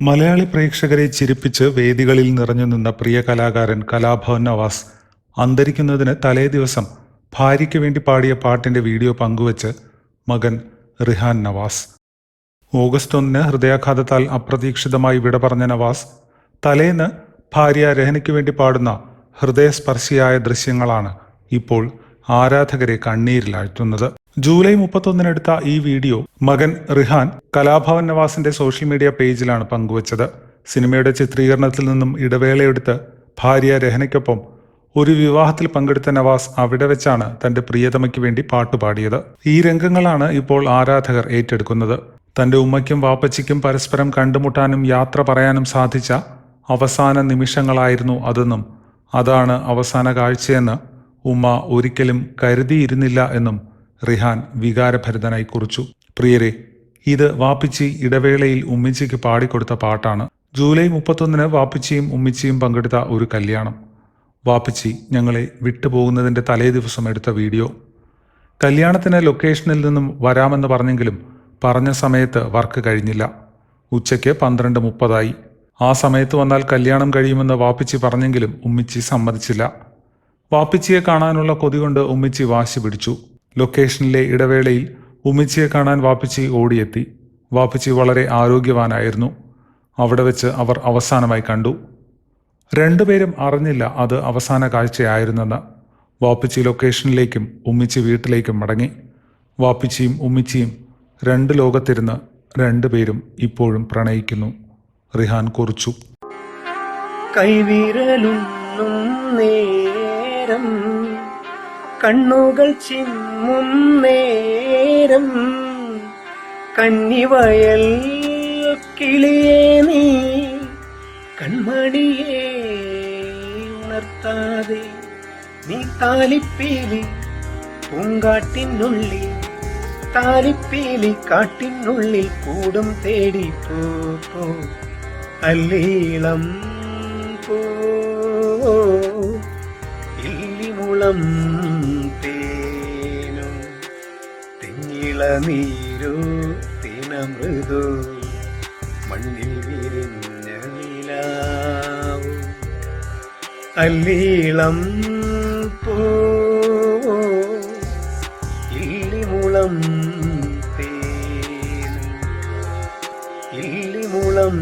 മലയാളി പ്രേക്ഷകരെ ചിരിപ്പിച്ച് വേദികളിൽ നിറഞ്ഞു നിന്ന പ്രിയ കലാകാരൻ കലാഭവൻ നവാസ് അന്തരിക്കുന്നതിന് തലേ ദിവസം ഭാര്യയ്ക്ക് വേണ്ടി പാടിയ പാട്ടിന്റെ വീഡിയോ പങ്കുവച്ച് മകൻ റിഹാൻ നവാസ്. ഓഗസ്റ്റ് ഒന്നിന് ഹൃദയാഘാതത്താൽ അപ്രതീക്ഷിതമായി വിട പറഞ്ഞ നവാസ് തലേന്ന് ഭാര്യ രഹനയ്ക്ക് വേണ്ടി പാടുന്ന ഹൃദയസ്പർശിയായ ദൃശ്യങ്ങളാണ് ഇപ്പോൾ ആരാധകരെ കണ്ണീരിലാഴ്ത്തുന്നത്. ജൂലൈ മുപ്പത്തൊന്നിനെടുത്ത ഈ വീഡിയോ മകൻ റിഹാൻ കലാഭവൻ നവാസിന്റെ സോഷ്യൽ മീഡിയ പേജിലാണ് പങ്കുവച്ചത്. സിനിമയുടെ ചിത്രീകരണത്തിൽ നിന്നും ഇടവേളയെടുത്ത് ഭാര്യ രഹനയ്ക്കൊപ്പം ഒരു വിവാഹത്തിൽ പങ്കെടുത്ത നവാസ് അവിടെ വെച്ചാണ് തന്റെ പ്രിയതമയ്ക്ക് വേണ്ടി പാട്ടുപാടിയത്. ഈ രംഗങ്ങളാണ് ഇപ്പോൾ ആരാധകർ ഏറ്റെടുക്കുന്നത്. തന്റെ ഉമ്മയ്ക്കും വാപ്പച്ചിക്കും പരസ്പരം കണ്ടുമുട്ടാനും യാത്ര പറയാനും സാധിച്ച അവസാന നിമിഷങ്ങളായിരുന്നു അതെന്നും അതാണ് അവസാന കാഴ്ചയെന്ന് ഉമ്മ ഒരിക്കലും കരുതിയിരുന്നില്ല എന്നും റിഹാൻ വികാരഭരിതനായി കുറിച്ചു. പ്രിയരെ ഇത് വാപ്പിച്ചി ഇടവേളയിൽ ഉമ്മിച്ചിക്ക് പാടിക്കൊടുത്ത പാട്ടാണ്. ജൂലൈ മുപ്പത്തൊന്നിന് വാപ്പിച്ചിയും ഉമ്മിച്ചിയും പങ്കെടുത്ത ഒരു കല്യാണം. വാപ്പിച്ചി ഞങ്ങളെ വിട്ടുപോകുന്നതിന്റെ തലേ ദിവസം എടുത്ത വീഡിയോ. കല്യാണത്തിന് ലൊക്കേഷനിൽ നിന്നും വരാമെന്ന് പറഞ്ഞെങ്കിലും പറഞ്ഞ സമയത്ത് വർക്ക് കഴിഞ്ഞില്ല. ഉച്ചയ്ക്ക് പന്ത്രണ്ട് മുപ്പതായി. ആ സമയത്ത് വന്നാൽ കല്യാണം കഴിയുമെന്ന് വാപ്പിച്ചി പറഞ്ഞെങ്കിലും ഉമ്മിച്ചി സമ്മതിച്ചില്ല. വാപ്പിച്ചിയെ കാണാനുള്ള കൊതി കൊണ്ട് ഉമ്മിച്ചി വാശി പിടിച്ചു. ലൊക്കേഷനിലെ ഇടവേളയിൽ ഉമ്മിച്ചിയെ കാണാൻ വാപ്പിച്ചി ഓടിയെത്തി. വാപ്പിച്ചി വളരെ ആരോഗ്യവാനായിരുന്നു. അവിടെ വെച്ച് അവർ അവസാനമായി കണ്ടു. രണ്ടുപേരും അറിഞ്ഞില്ല അത് അവസാന കാഴ്ചയായിരുന്നെന്ന്. വാപ്പിച്ചി ലൊക്കേഷനിലേക്കും ഉമ്മിച്ചി വീട്ടിലേക്കും മടങ്ങി. വാപ്പിച്ചിയും ഉമ്മിച്ചിയും രണ്ട് ലോകത്തിരുന്ന് രണ്ടുപേരും ഇപ്പോഴും പ്രണയിക്കുന്നു. റിഹാൻ കുറിച്ചു. കൈവിരലും നേരം കണ്ണുകൾ ചിമ്മും നേരം കന്നിവയൽ കിളിയേ നീ കൺമണിയെ ഉണർത്താതെ നീ താലിപ്പീലി പൂങ്കാട്ടിനുള്ളിൽ താലിപ്പീലി കാട്ടിനുള്ളിൽ കൂടും തേടി പോ അല്ലീളം പോ. കുളം തേനും തിങ്ങിള നീരോ തിനമൃദോ മണ്ണിൽ വിരിഞ്ഞ അല്ലീളം പോ ഇല്ലിമുളം തേനും ഇല്ലിമുളം